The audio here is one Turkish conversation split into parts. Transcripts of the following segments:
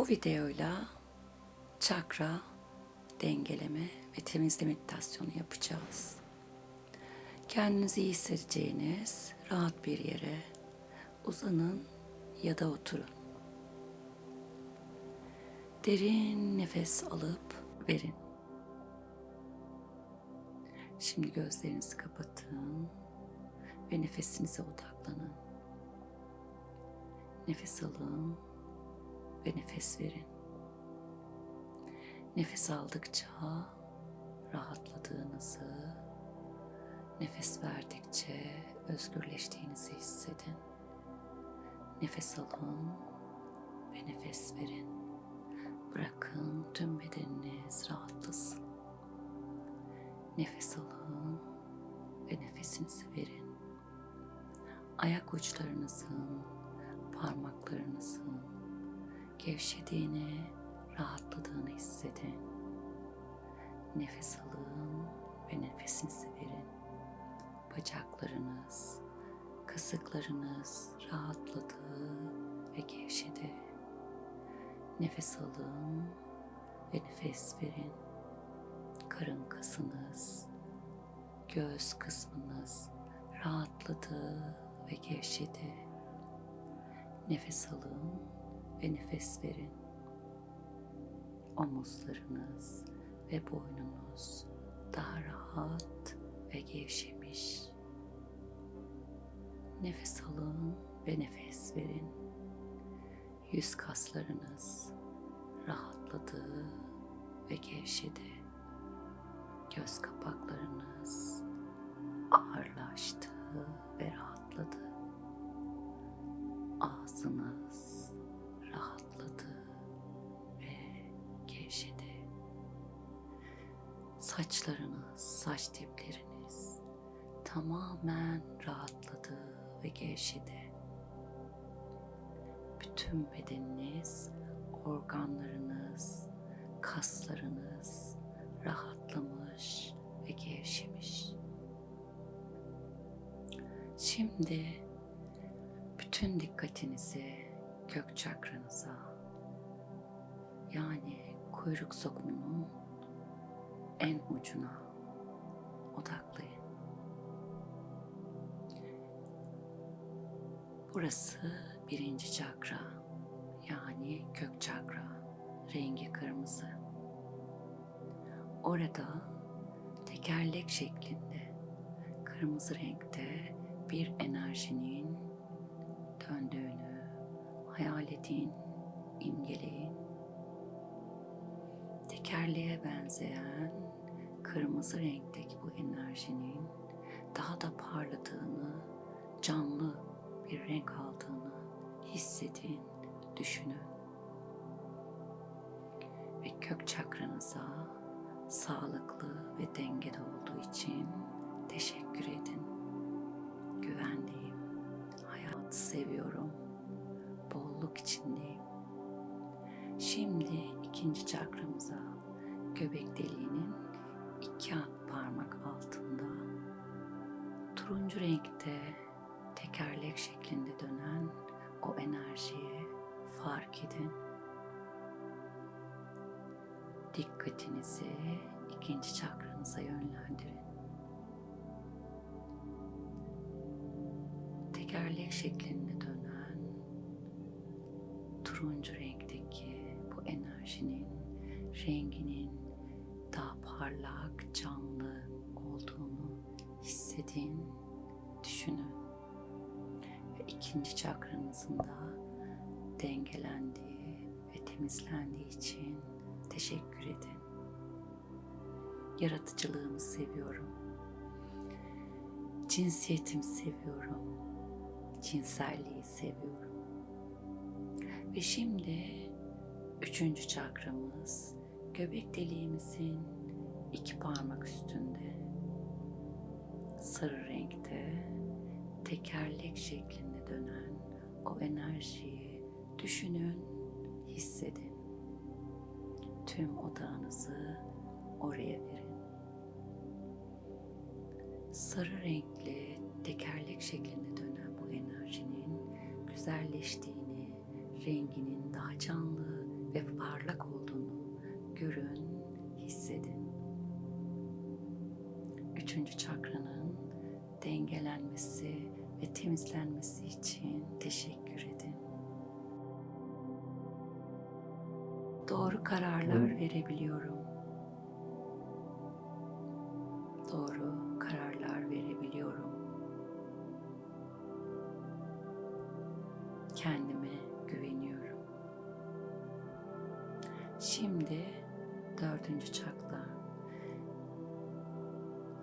Bu videoyla çakra dengeleme ve temizleme meditasyonu yapacağız. Kendinizi iyi hissedeceğiniz rahat bir yere uzanın ya da oturun. Derin nefes alıp verin. Şimdi gözlerinizi kapatın ve nefesinize odaklanın. Nefes alın ve nefes verin. Nefes aldıkça rahatladığınızı, nefes verdikçe özgürleştiğinizi hissedin. Nefes alın ve nefes verin. Bırakın tüm bedeniniz rahatlasın. Nefes alın ve nefesinizi verin. Ayak uçlarınızın, parmaklarınızın gevşediğini, rahatladığını hissedin. Nefes alın ve nefesinizi verin. Bacaklarınız, kasıklarınız rahatladı ve gevşedi. Nefes alın ve nefes verin. Karın kasınız, göğüs kısmınız rahatladı ve gevşedi. Nefes alın ve nefes verin. Omuzlarınız ve boynunuz daha rahat ve gevşemiş. Nefes alın ve nefes verin. Yüz kaslarınız rahatladı ve gevşedi. Göz kapaklarınız ağırlaştı ve rahatladı. Ağzınız rahatladı ve gevşedi. Saçlarınız, saç dipleriniz tamamen rahatladı ve gevşedi. Bütün bedeniniz, organlarınız, kaslarınız rahatlamış ve gevşemiş. Şimdi bütün dikkatinizi kök çakranıza yani kuyruk sokumunun en ucuna odaklayın. Burası birinci çakra yani kök çakra rengi kırmızı. Orada tekerlek şeklinde kırmızı renkte bir enerjinin döndüğünü hayal edin, imgeleyin. Tekerleğe benzeyen kırmızı renkteki bu enerjinin daha da parladığını, canlı bir renk aldığını hissedin, düşünün. Ve kök çakranıza sağlıklı ve dengede olduğu için teşekkür edin. Güvendeyim. Hayatı seviyorum. Bolluk içindeyim. Şimdi ikinci çakramıza göbek deliğinin iki parmak altında turuncu renkte tekerlek şeklinde dönen o enerjiyi fark edin. Dikkatinizi ikinci çakranıza yönlendirin. Tekerlek şeklinde turuncu renkteki bu enerjinin renginin daha parlak, canlı olduğunu hissedin, düşünün. Ve ikinci çakranızın da dengelendiği ve temizlendiği için teşekkür edin. Yaratıcılığımı seviyorum. Cinsiyetimi seviyorum. Cinselliği seviyorum. Ve şimdi üçüncü çakramız göbek deliğimizin iki parmak üstünde sarı renkte tekerlek şeklinde dönen o enerjiyi düşünün, hissedin. Tüm odağınızı oraya verin. Sarı renkli tekerlek şeklinde dönen bu enerjinin güzelleştiğini, renginin daha canlı, ve parlak olduğunu görün, hissedin. Üçüncü çakranın dengelenmesi ve temizlenmesi için teşekkür edin. Doğru kararlar verebiliyorum. Doğru kararlar verebiliyorum. Kendime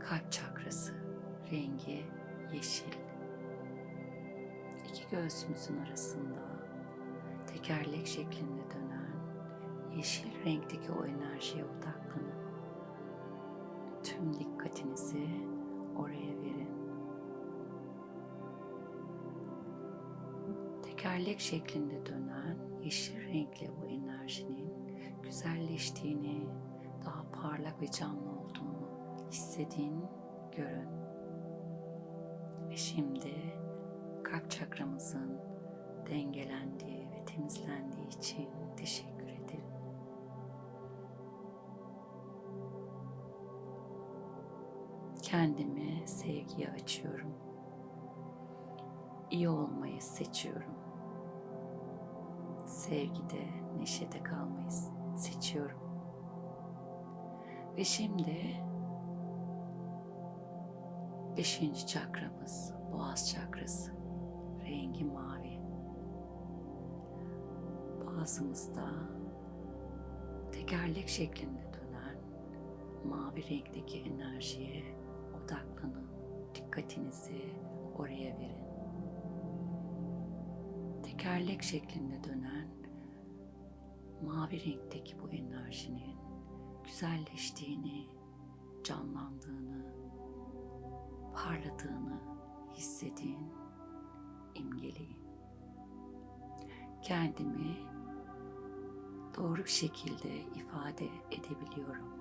kalp çakrası rengi yeşil. İki göğsümüzün arasında tekerlek şeklinde dönen yeşil renkteki o enerjiye odaklanın. Tüm dikkatinizi oraya verin. Tekerlek şeklinde dönen yeşil renkli o enerjinin güzelleştiğini, daha parlak ve canlı olduğunu hissedin, görün. Ve şimdi kalp çakramızın dengelendiği ve temizlendiği için teşekkür ederim. Kendimi sevgiye açıyorum. İyi olmayı seçiyorum. Sevgide, neşede kalmayı seçiyorum. Ve şimdi beşinci çakramız, boğaz çakrası, rengi mavi. Boğazımızda tekerlek şeklinde dönen mavi renkteki enerjiye odaklanın. Dikkatinizi oraya verin. Tekerlek şeklinde dönen mavi renkteki bu enerjinin güzelleştiğini, canlandığını, parladığını hissedin, imgeleyin. Kendimi doğru şekilde ifade edebiliyorum.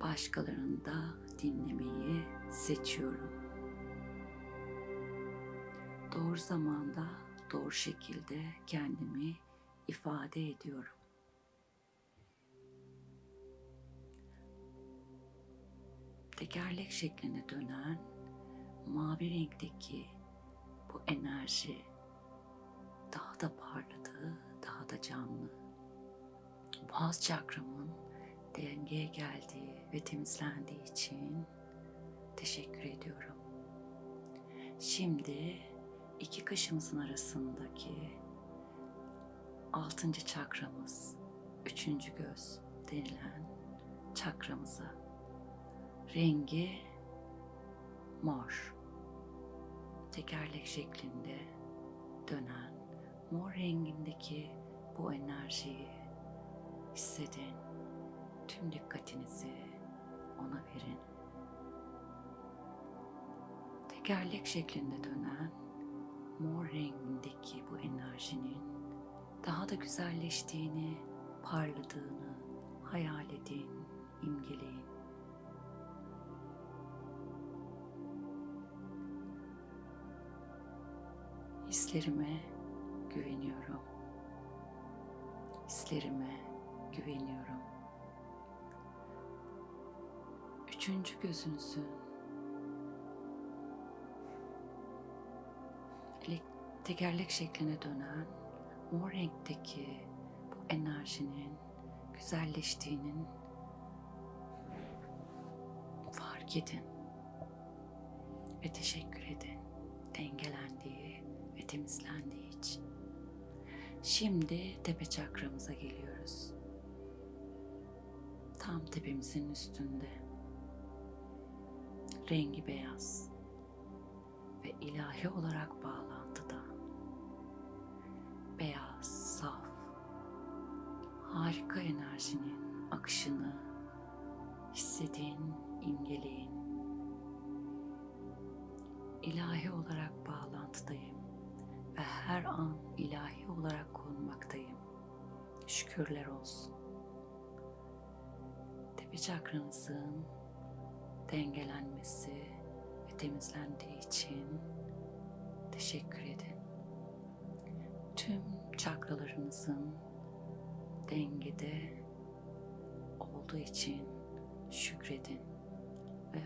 Başkalarını da dinlemeyi seçiyorum. Doğru zamanda, doğru şekilde kendimi ifade ediyorum. Tekerlek şeklinde dönen mavi renkteki bu enerji daha da parladı, daha da canlı. Boğaz çakramın dengeye geldiği ve temizlendiği için teşekkür ediyorum. Şimdi iki kaşımızın arasındaki altıncı çakramız, üçüncü göz denilen çakramıza rengi mor. Tekerlek şeklinde dönen mor rengindeki bu enerjiyi hissedin. Tüm dikkatinizi ona verin. Tekerlek şeklinde dönen mor rengindeki bu enerjinin daha da güzelleştiğini, parladığını hayal edin, imgeleyin. Hislerime güveniyorum. Hislerime güveniyorum. Üçüncü gözünüzün tekerlek şekline dönen mor renkteki bu enerjinin güzelleştiğinin fark edin ve teşekkür edin dengelendiği temizlendiği için. Şimdi tepe çakramıza geliyoruz. Tam tepemizin üstünde. Rengi beyaz ve ilahi olarak bağlantıda. Beyaz, saf, harika enerjinin akışını hissedin, imgeleyin. İlahi olarak bağlantıdayım ve her an ilahi olarak konmaktayım. Şükürler olsun. Tepe çakranızın dengelenmesi ve temizlendiği için teşekkür edin. Tüm çakralarınızın dengede olduğu için şükredin ve